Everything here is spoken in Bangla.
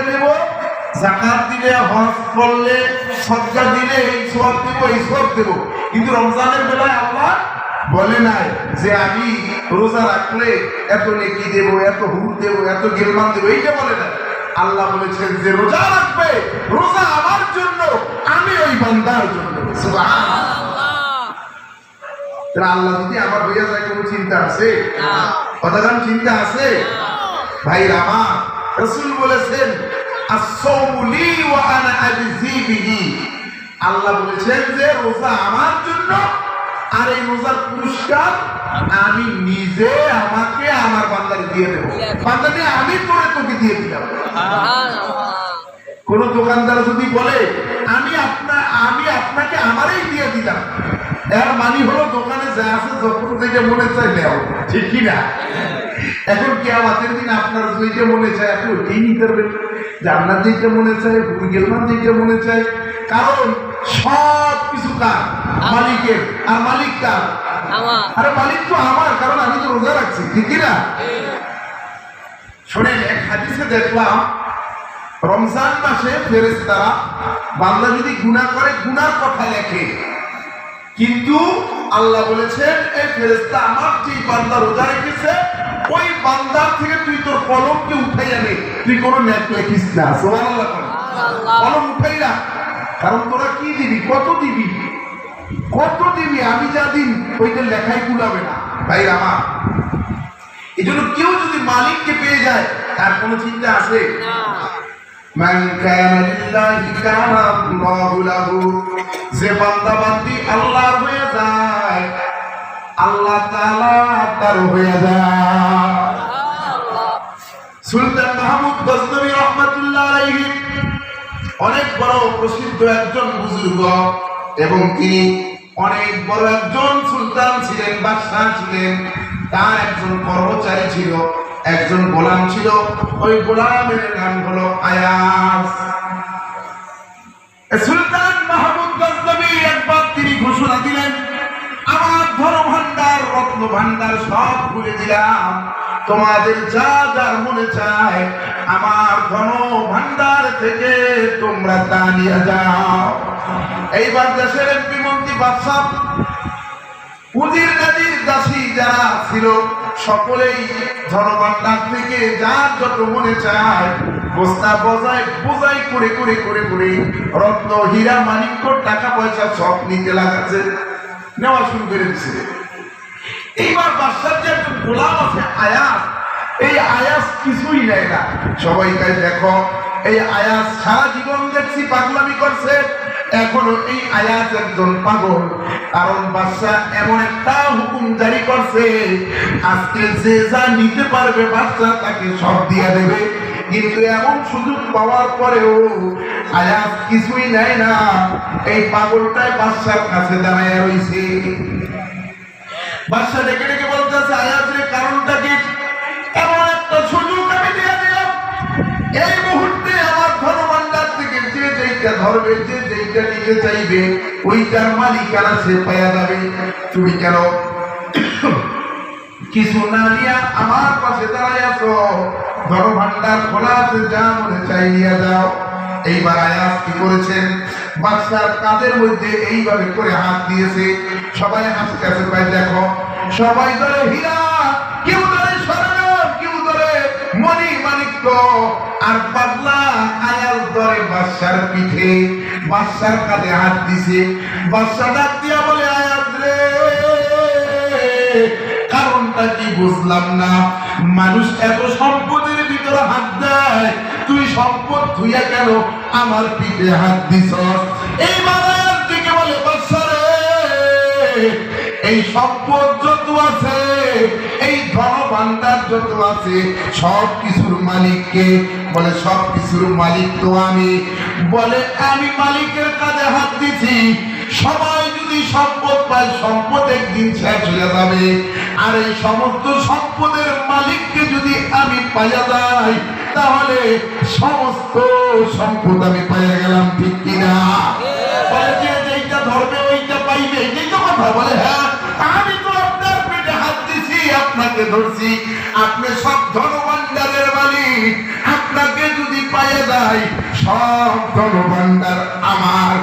এটা দেব। জাকাত দিলে হজ করলে সজ্জা দিলে এই সব দেবো এই সব দেবো। কিন্তু রমজানের বেলায় আল্লাহ বলে নাই যে আমি রোজা রাখলে এত নেকি দেব এত হুদ দেব এত গেলমান দেবো এইটা বলে না আল্লাহ বলেছেন যে রোজা রাখবে রোজা আমার জন্য আমি ওই বান্দার জন্য। আল্লাহ যদি আমার হইয়া যায় কোনো চিন্তা আছে? কথাগান চিন্তা আছে? ভাই রামা রসুল বলেছেন। আল্লাহ বলেছেন যে, রোজা আমার জন্য, আর এই রোজার পুরস্কার আমি নিজে আমাকে আমার বান্দারে দিয়ে দেবো। বান্দাকে আমি করে তোকে দিয়ে দিলাম। কোন দোকানদার যদি বলে, আমি আপনার আমি আপনাকে আমারই দিয়ে দিলাম। এর মানে হলো দোকানে যা আছে যখন যেটা মনে চাই নেও। ঠিক কি না এখন কি আমাদের দিন আপনার যেটা মনে চায় আপনি ওইটাই নিতে পারবেন। জান্নাত যেটা মনে চায় গেলমান যেটা মনে চায়। কারণ সব কিছু কার? মালিকের। আর মালিক কার? আরে মালিক তো আমার কারণ আমি তো রোজা রাখছি ঠিক না? শোনেন এক হাদিসে দেখলাম রমজান মাসে ফেরেশতারা বান্দা যদি গুনাহ করে গুনার কথা লেখে। কিন্তু আল্লাহ বলেছেন এই ফেরেশতা আমার যে বান্দা রোজা রেখেছে ওই বান্দার থেকে তুই তোর কলমকে উঠাই আনে তুই কোনো ন্যাক লেখিস না। সুবহানাল্লাহ বলেন। কলম উঠাই না কারণ তোরা কি দিবি? কত দিবি? কত দিবি? আমি যা দিন ওইটা লেখাই কুলাবে না। ভাই আমার। এই জন্য কেউ যদি মালিককে পেয়ে যায় তার কোনো চিন্তা আছে? মান আল্লাহু যে বান্দা বান্দি আল্লাহর হয়ে যায় আল্লাহ তাআলা তার হয়ে যায়। সুলতান মাহমুদ গজনবী রহমাতুল্লাহ অনেক বড় প্রসিদ্ধ একজন বুজুর্গ এবং তিনি অনেক বড় একজন সুলতান ছিলেন, বাদশাহ ছিলেন। তার একজন কর্মচারী ছিল, একজন গোলাম ছিল। ওই গোলামের নাম হলো আয়াস রত্ন ভান্ডার সব খুলে দিলাম তোমাদের যা যার মনে চায়, আমার ধন ভান্ডার থেকে তোমরা তা নিয়ে যাও। এইবার দেশের এমপি মন্ত্রী বাদশাহ, উজির নাজির দাসী যারা ছিল, সকলেই ধনভান্ডার থেকে যার যত মনে চায়, বস্তা বজায় বোঝাই করে করে করে করে রত্ন হীরা মানিক্য টাকা পয়সা সব নিতে লাগাচ্ছে। নেওয়া শুরু করে এইবার বাদশার যে একজন গোলাম আছে, আয়াস, এই আয়াস কিছুই নেয় না। সবাই তাই দেখো, এই আয়াস সারা জীবন দেখছি পাগলামি করছে। এখনও এই আয়াস একজন পাগল। কারণ বাদশা এমন একটা হুকুম জারি করছে, আজকে যে যা নিতে পারবে বাদশা তাকে সব দিয়ে দেবে। কিন্তু এমন সুযোগ পাওয়ার পরেও আয়াস কিছুই নেয় না। এই পাগলটাই বাদশার কাছে দাঁড়ায় রইছে। বাদশা ডেকে ডেকে বলতেছে আয়াতের কারণটা কি? এমন একটা সুযোগ আমি দিয়ে দিলাম। এই মুহূর্তে আমার ধনভান্ডার থেকে যে যেইটা ধরবে, যে যেইটা নিতে চাইবে, ওইটার মালিকানা সে পাওয়া যাবে। তুমি কেন কিছু না নিয়া আমার পাশে দাঁড়ায় আছো? ধনভান্ডার খোলা আছে, যা মনে চাই নিয়ে যাও। এইবার আয়াস কি করেছেন? বাদশার কাদের মধ্যে এইভাবে করে হাত দিয়েছে? সবাই হাসতে হাসতে ভাই, দেখো, সবাই ধরে হীরা, কেউ ধরে স্বর্ণ কেউ ধরে মণি মানিক্য আর পাগলা আয়াল ধরে বাদশার পিঠে। বাদশার কাঁধে হাত দিছে। বাদশা ডাক দিয়া বলে, আয়াত রে, কারণটা কি বুঝলাম না? মানুষ এত সম্পদের ভিতরে হাত দেয় তুই সম্পদ ধুইয়া কেন আমার পিঠে হাত দিছ এই মারায়ার দিকে বলে বাদশারে এই সম্পদ যত আছে, এই যত আছে সব কিছুর মালিককে বলে সব কিছুর মালিক তো আমি। বলে, আমি মালিকের কাজে হাত দিছি। সবাই যদি সম্পদ পায়, সম্পদ একদিন শেষ হয়ে যাবে। আর এই সমস্ত সম্পদের মালিককে যদি আমি পাইয়া যাই তাহলে সমস্ত সম্পদ আমি পাইয়া গেলাম, ঠিক কিনা? বলে যে ধরবে, ওইটা পাইবে। কথা বলে হ্যাঁ আপনাকে ধরছি। আপনি সব আপনাকে যদি পাইয়া যায়, সব ধন ভান্ডার আমার।